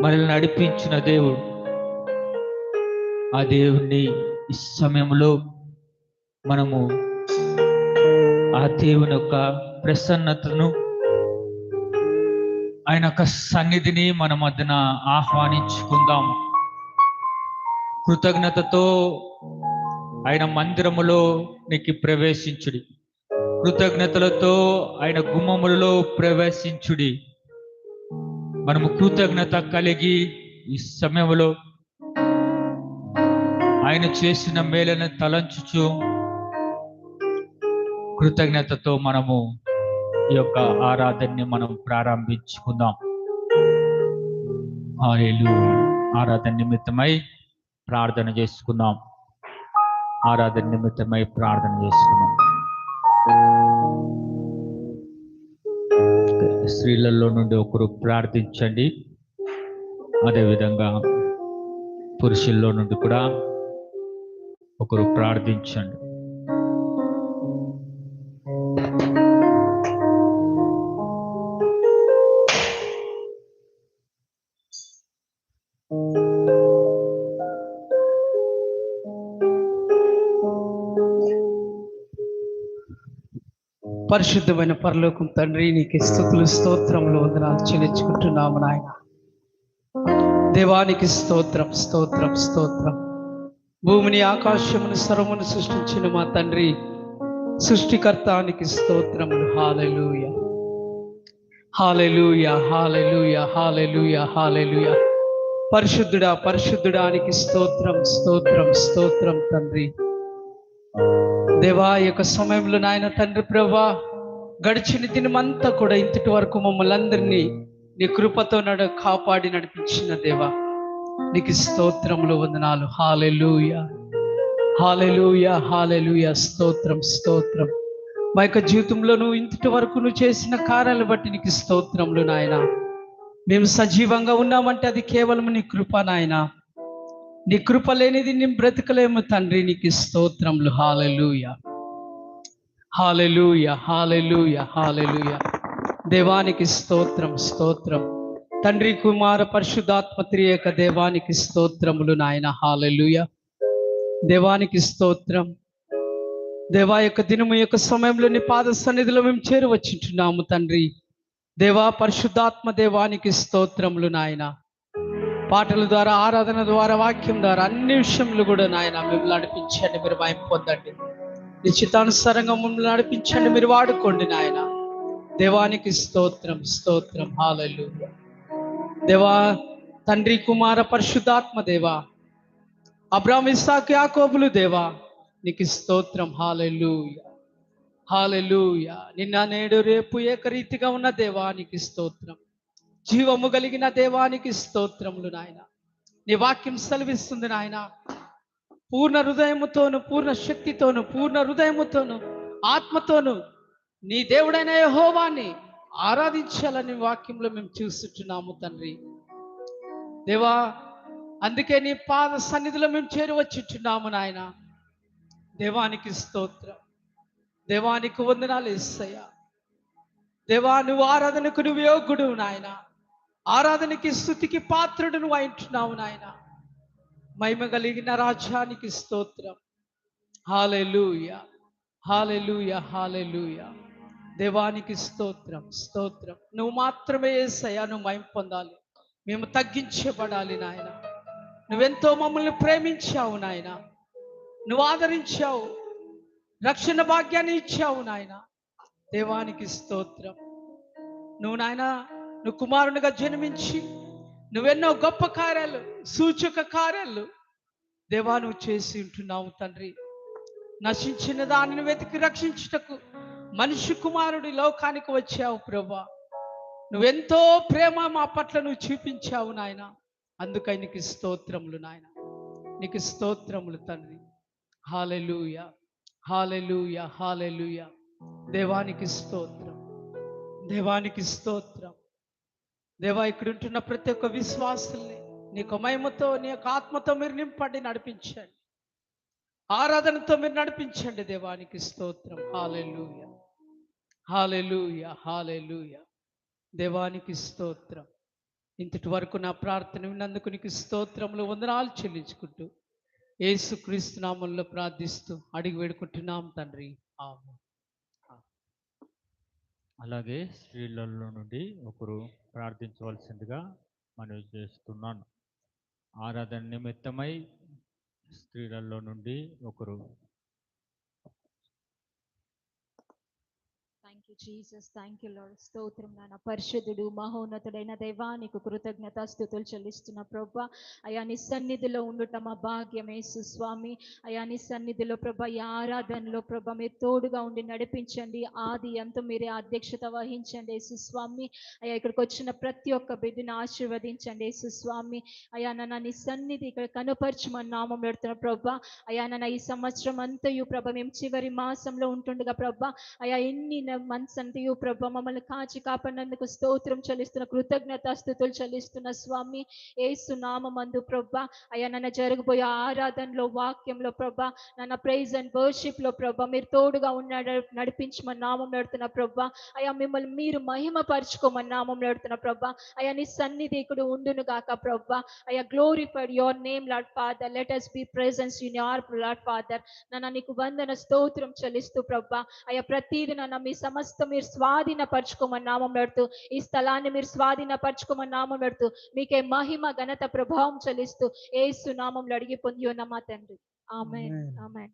మనల్ని నడిపించిన దేవుడు. ఆ దేవుణ్ణి ఈ సమయంలో మనము ఆ దేవుని యొక్క ప్రసన్నతను ఆయన యొక్క సన్నిధిని మన మధ్యన ఆహ్వానించుకుందాం. కృతజ్ఞతతో ఆయన మందిరములో నీకు ప్రవేశించుడి. కృతజ్ఞతలతో ఆయన గుమ్మములలో ప్రవేశించుడి. మనము కృతజ్ఞత కలిగి ఈ సమయంలో ఆయన చేసిన మేలను తలంచుచు కృతజ్ఞతతో మనము ఈ యొక్క ఆరాధనని మనం ప్రారంభించుకుందాం. హల్లెలూయా. ఆరాధన నిమిత్తమై ప్రార్థన చేసుకుందాం. ఆరాధన నిమిత్తమై ప్రార్థన చేసుకుందాం. స్త్రీలలో నుండి ఒకరు ప్రార్థించండి. అదేవిధంగా పురుషుల్లో నుండి కూడా ఒకరు ప్రార్థించండి. పరిశుద్ధమైన పరలోకం తండ్రి నీకు స్థుతులు స్తోత్రములు వందనాలు చెల్లించుకుంటున్నాము నాయన. దేవానికి స్తోత్రం స్తోత్రం స్తోత్రం. భూమిని ఆకాశమును సర్వమును సృష్టించిన మా తండ్రి సృష్టికర్తానికి స్తోత్రములు. Hallelujah. Hallelujah hallelujah hallelujah hallelujah. పరిశుద్ధుడా పరిశుద్ధుడానికి స్తోత్రం స్తోత్రం స్తోత్రం తండ్రి. దేవా ఈ యొక్క సమయంలో నాయన తండ్రి ప్రభా గడిచిన దినమంతా కూడా ఇంతటి వరకు మమ్మల్ని అందరినీ నీ కృపతో నడ కాపాడి నడిపించిన దేవా నీకు స్తోత్రములు వందనాలు. హాలెలూయ హాలెలూయ హాలెలూయ స్తోత్రం స్తోత్రం. మా యొక్క జీవితంలో నువ్వు ఇంతటి వరకు నువ్వు చేసిన కార్యాలను బట్టి నీకు స్తోత్రములు నాయన. మేము సజీవంగా ఉన్నామంటే అది కేవలం నీ కృప నాయనా. నీ కృప లేనిది నేను బ్రతకలేము తండ్రి నీకు స్తోత్రములు. హాలెలూయ హాలెలూయ హాలెలుయ హాలెలుయ దేవానికి స్తోత్రం స్తోత్రం. తండ్రి కుమార పరిశుద్ధాత్మ త్రియక దేవానికి స్తోత్రములు నాయన. హాలెలుయ దేవానికి స్తోత్రం. దేవా యొక్క దినము యొక్క సమయంలో నీ పాద సన్నిధిలో మేము చేరువచ్చుంటున్నాము తండ్రి. దేవా పరిశుద్ధాత్మ దేవానికి స్తోత్రములు నాయన. పాటల ద్వారా ఆరాధన ద్వారా వాక్యం ద్వారా అన్ని విషయంలో కూడా నాయన మిమ్మల్ని నడిపించండి మీరు భయం పొందండి. నిశ్చితానుసారంగా మిమ్మల్ని నడిపించండి మీరు వాడుకోండి నాయన. దేవానికి స్తోత్రం స్తోత్రం హాలలు దేవా తండ్రి కుమార పరిశుద్ధాత్మ దేవా. అబ్రామ్ ఇస్సాక్ యాకోబులు దేవా. నీకు స్తోత్రం హాలెలూయ. హాలెలూయ. నిన్న నేడు రేపు ఏకరీతిగా ఉన్న దేవా నీకు స్తోత్రం. జీవము కలిగిన దేవానికి స్తోత్రములు నాయన. నీ వాక్యం సెలవిస్తుంది నాయన. పూర్ణ హృదయముతోను పూర్ణ శక్తితోను పూర్ణ హృదయముతోను ఆత్మతోను నీ దేవుడైన యహోవాన్ని ఆరాధించాలని వాక్యంలో మేము చూస్తున్నాము తండ్రి. దేవా అందుకే నీ పాద సన్నిధిలో మేము చేరువచ్చుచున్నాము నాయన. దేవానికి స్తోత్రం. దేవానికి వందనాలు ఇస్తాయా దేవా నువ్వు ఆరాధనకు నువ్వు యోగుడు నాయన. ఆరాధనకి స్థుతికి పాత్రుడు నువ్వు అంటున్నావు నాయన. మహిమ కలిగిన రాజ్యానికి స్తోత్రం. హాలెలూయ హాలెలూయ హాలెలూయ దేవానికి స్తోత్రం స్తోత్రం. నువ్వు మాత్రమే ఏసయ్యా నువ్వు మయం పొందాలి. మేము తగ్గించబడాలి నాయన. నువ్వెంతో మమ్మల్ని ప్రేమించావు నాయన. నువ్వు ఆదరించావు రక్షణ భాగ్యాన్ని ఇచ్చావు నాయన. దేవానికి స్తోత్రం. నువ్వు నాయన నువ్వు కుమారునిగా జన్మించి నువ్వెన్నో గొప్ప కార్యాలు సూచక కార్యాలు దేవా నువ్వు చేసి ఉంటున్నావు తండ్రి. నశించిన దానిని వెతికి రక్షించుటకు మనిషి కుమారుడి లోకానికి వచ్చావు ప్రభా. నువ్వెంతో ప్రేమ మా పట్ల నువ్వు చూపించావు నాయన. అందుకై నీకు స్తోత్రములు నాయన. నీకు స్తోత్రములు తండ్రి. Hallelujah hallelujah hallelujah. దేవానికి స్తోత్రం దేవానికి స్తోత్రం. దేవా ఇక్కడ ఉంటున్న ప్రతి ఒక్క విశ్వాసుల్ని నీ మహిమతో నీ యొక్క ఆత్మతో మీరు నింపండి నడిపించండి. ఆరాధనతో మీరు నడిపించండి దేవానికి స్తోత్రం. హాలెలూయ హాలెలూయ హాలెలూయ దేవానికి స్తోత్రం. ఇంతటి వరకు నా ప్రార్థన విన్నందుకు నీకు స్తోత్రములు వందనాలు చెల్లించుకుంటూ ఏసుక్రీస్తు నామంలో ప్రార్థిస్తూ అడిగి వేడుకుంటున్నాం తండ్రి. ఆమె అలాగే స్త్రీలలో నుండి ఒకరు ప్రార్థించవలసిందిగా మనవి చేస్తున్నాను. ఆరాధన నిమిత్తమై స్త్రీలలో నుండి ఒకరు thank you Jesus thank you Lord స్తోత్రం నాన్న పరిశుద్ధుడు మహోన్నతుడైన దైవానికి కృతజ్ఞత స్థుతులు చెల్లిస్తున్న ప్రభా. అయా నీ సన్నిధిలో ఉండటం మా భాగ్యం యేసు స్వామి. అయా నీ సన్నిధిలో ప్రభ ఈ ఆరాధనలో ప్రభ మీరు తోడుగా ఉండి నడిపించండి. ఆది ఎంతో మీరే అధ్యక్షత వహించండి సుస్వామి స్వామి. అయా ఇక్కడికి వచ్చిన ప్రతి ఒక్క బిడ్డను ఆశీర్వదించండి సుస్వామి అయా నన్న నీ సన్నిధి ఇక్కడ కనుపరచమని నామం పెడుతున్న ప్రభా. అయా నన్న ఈ సంవత్సరం అంతయు ప్రభ మేము చివరి మాసంలో ఉంటుండగా ప్రభ. అయా ఎన్ని మంత్స్ అంతయు ప్రభ మమ్మల్ని కాచి కాపాడినందుకు స్తోత్రం చెల్లిస్తున్న కృతజ్ఞత స్థుతులు చెల్లిస్తున్న స్వామి ఏసు నామందు ప్రభ. అయ్యా నన్న జరగబోయే ఆరాధనలో వాక్యంలో ప్రభ నన్న ప్రైజ్ అండ్ వర్షిప్లో ప్రభ మీరు తోడుగా ఉన్న నడిపించమని నామం నడుతున్న ప్రభ. అయ్యా మిమ్మల్ని మీరు మహిమ పరుచుకోమని నామం నడుతున్న ప్రభ. అయ్యా నీ సన్నిధి ఇక్కడ ఉండును గాక ప్రభ. అయ్యా glorified your name Lord Father let us be presence in your Lord Father నన్న నీకు వందన స్తోత్రం చెల్లిస్తూ ప్రభ. అయ్యా ప్రతిదీ నన్న మీ సమస్త మీరు స్వాధీనపరచుకోమని నామం పెడుతూ ఈ స్థలాన్ని మీరు స్వాధీనపరచుకోమని నామం పెడుతూ మీకే మహిమ ఘనత ప్రభావం చెల్లిస్తూ ఏసు నామంలో అడిగి పొంది ఉన్న మా తండ్రి ఆమె. ఆమె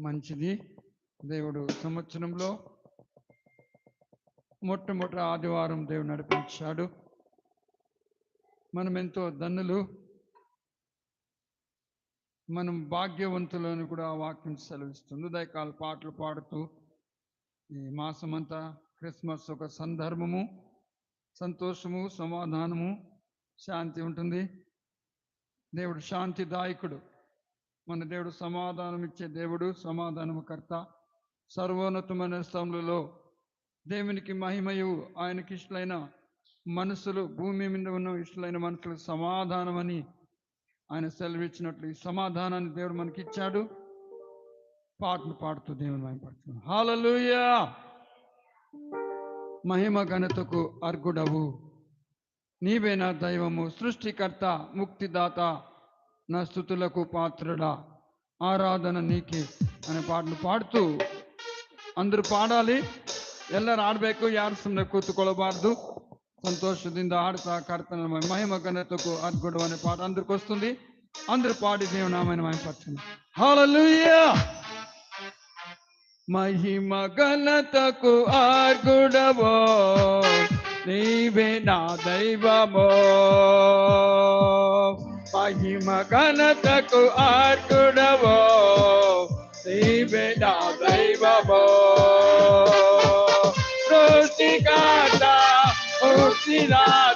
మంచిది. దేవుడు సంవత్సరంలో మొట్టమొదటి ఆదివారం దేవుడు నడిపించాడు. మనం ఎంతో ధన్నులు మనం భాగ్యవంతులను కూడా ఆ వాక్యం సెలవిస్తుంది. ఉదయకాల పాటలు పాడుతూ ఈ మాసమంతా క్రిస్మస్ ఒక సందర్భము సంతోషము సమాధానము శాంతి ఉంటుంది. దేవుడు శాంతిదాయకుడు. మన దేవుడు సమాధానం ఇచ్చే దేవుడు సమాధానము కర్త. సర్వోన్నతమైన స్థలంలో దేవునికి మహిమయు ఆయనకి ఇష్టలైన మనసులు భూమి మీద ఉన్న ఇష్టలైన మనుషులకు సమాధానమని ఆయన సెలవిచ్చినట్లు ఈ సమాధానాన్ని దేవుడు మనకి ఇచ్చాడు పాటలు పాడుతూ దేవుని మహిమపడుతున్నాడు హాలలుయా మహిమ ఘనతకు అర్గుడవు నీవే నా దైవము సృష్టికర్త ముక్తిదాత నా స్థుతులకు పాత్రుడా ఆరాధన నీకే అనే పాటలు పాడుతూ అందరూ పాడాలి ಎಲ್ಲರೂ ಆಡ್ಬೇಕು ಯಾರು ಸುಮ್ಮನೆ ಕೂತ್ಕೊಳ್ಳಬಾರ್ದು సంతోషದಿಂದ ఆడుతా కర్తన మహిమ గణతకు అద్భుతం అనే పాట అందరికి వస్తుంది. అందరు పాడి దేవునామని మహిమపరచండి. హల్లెలూయా మహిమ ఘనతకు ఆర్గుడవో నీవే నా దైవమో. మహిమ ఘనతకు ఆర్గుడవో నీవే నా దైవమో. సృష్టికర్త ముక్తిదాత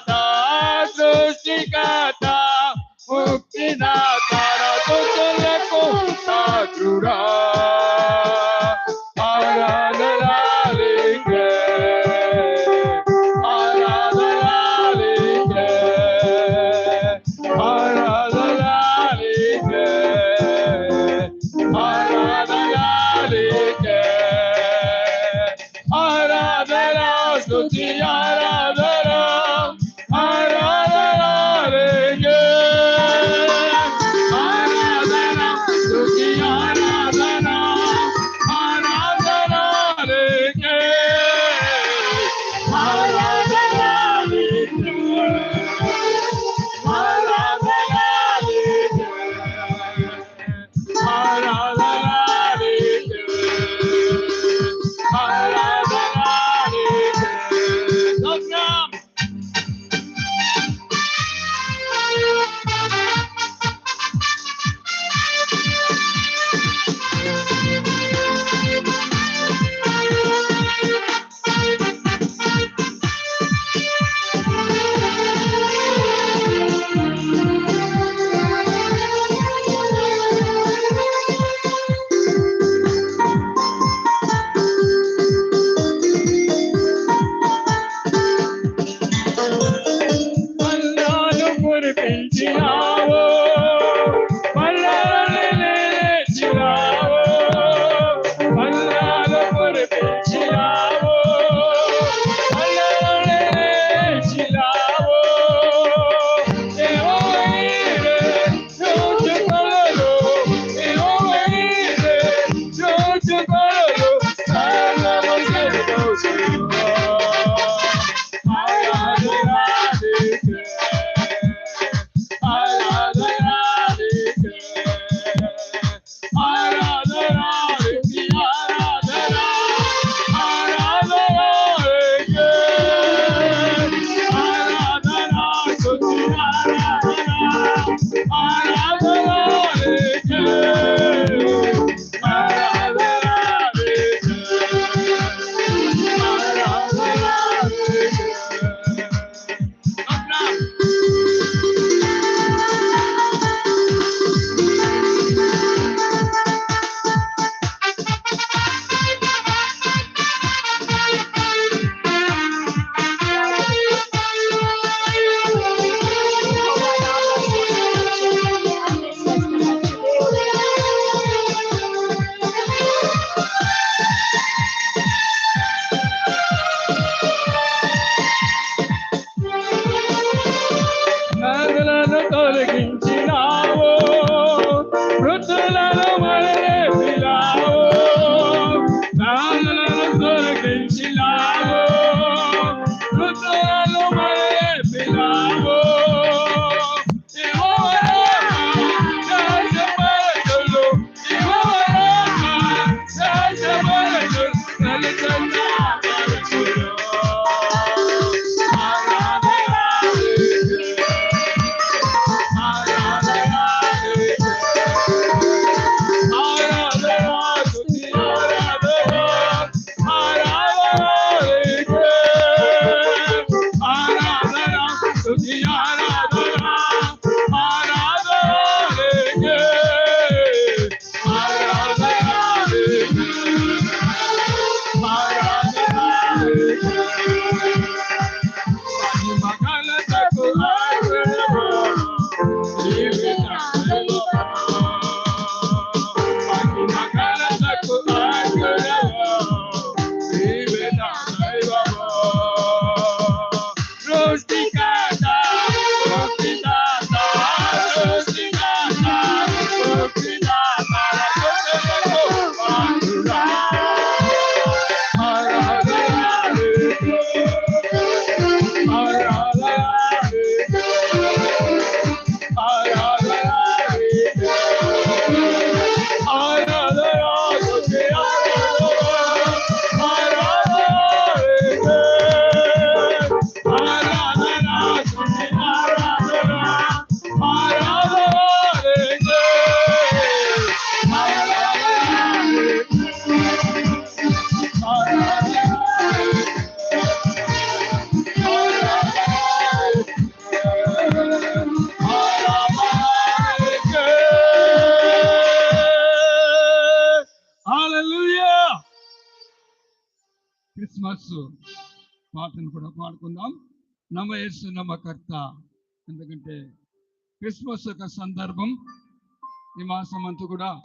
తొలగించు పాటను కూడా పాడుకుందాం నమ్మ యేసు ఎందుకంటే క్రిస్మస్ యొక్క సందర్భం ఈ మాసం అంతా కూడా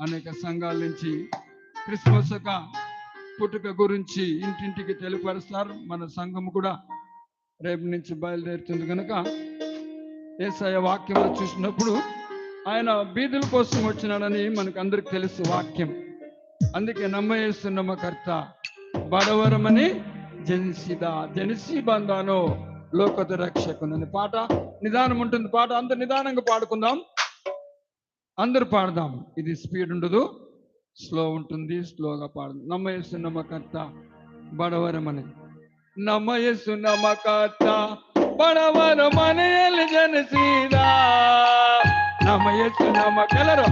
అనేక సంఘాల నుంచి క్రిస్మస్ యొక్క పుట్టుక గురించి ఇంటింటికి తెలియపరుస్తారు. మన సంఘం కూడా రేపు నుంచి బయలుదేరుతుంది కనుక ఏసయ వాక్యంలో చూసినప్పుడు ఆయన బీదుల కోసం వచ్చినాడని మనకు అందరికి తెలుసు వాక్యం. అందుకే నమ్మయేసు కర్త బడవరమని జనిసిదా జనిసి బంధాను లోకత రక్షకునని పాట నిదానం ఉంటుంది. పాట అందరు నిదానంగా పాడుకుందాం. అందరు పాడదాం. ఇది స్పీడ్ ఉండదు. స్లో ఉంటుంది. స్లోగా పాడదాం. నమ్మయేసు నమ్మకర్త బడవరమని. నమ్మయేసు నమ్మకర్త బడవరమని ఎలి జనసీదా నమ్మయేసు నమ్మకలరు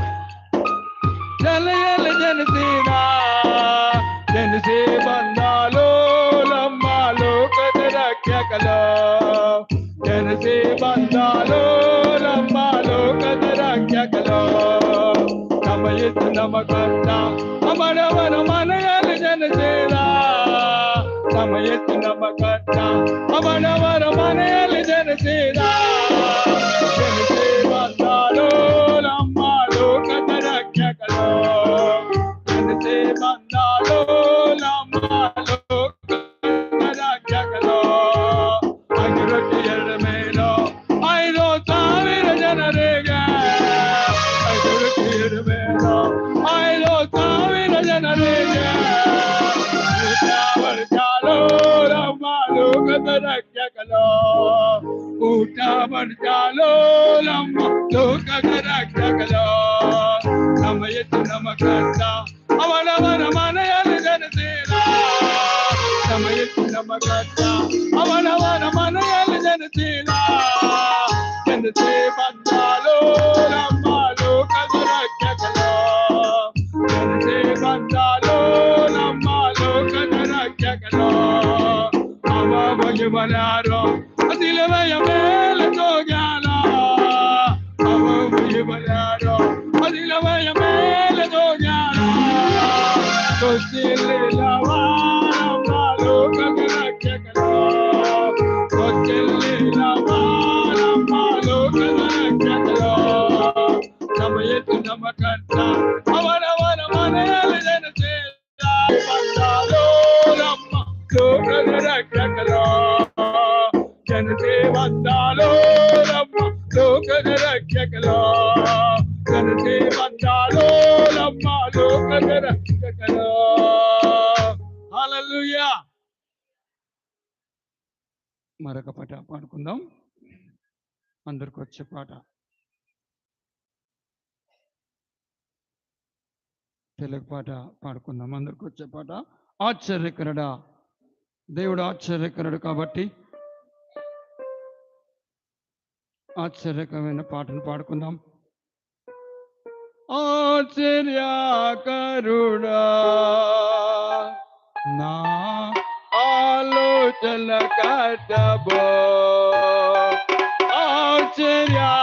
జలయలు జనసీదా జనసే బంధాలు నమయత్ నమ్మకర్త అమరవర మనయల జనసేనా నమయత్ నమ్మకర్త అమరవర మనయల జనసేనా రక్షకలో ఊట మర్చాలో రమ్మ లోక రక్షకలో నమయతు నమకంత అవనవన మనయలు Janasena నమయతు నమకంత అవనవన మనయలు Janasena manaro adile baya mele togana awu buye manaro adile baya mele togana kosile lawa malo kagara kekala kosile lawa malo kagara kekala namayetu namakanta awana wana manele jana jana mandalo lamma kogara మరొక పాట పాడుకుందాం. అందరికి వచ్చే పాట. తెలుగు పాట పాడుకుందాం. అందరికి వచ్చే పాట. ఆశ్చర్యకరడా. దేవుడు ఆశ్చర్యకరుడు కాబట్టి ఆశ్చర్యకరమైన పాటను పాడుకుందాం. ఆశ్చర్యకరుడా నా ఆలోచన కట్టబో. ఆశ్చర్య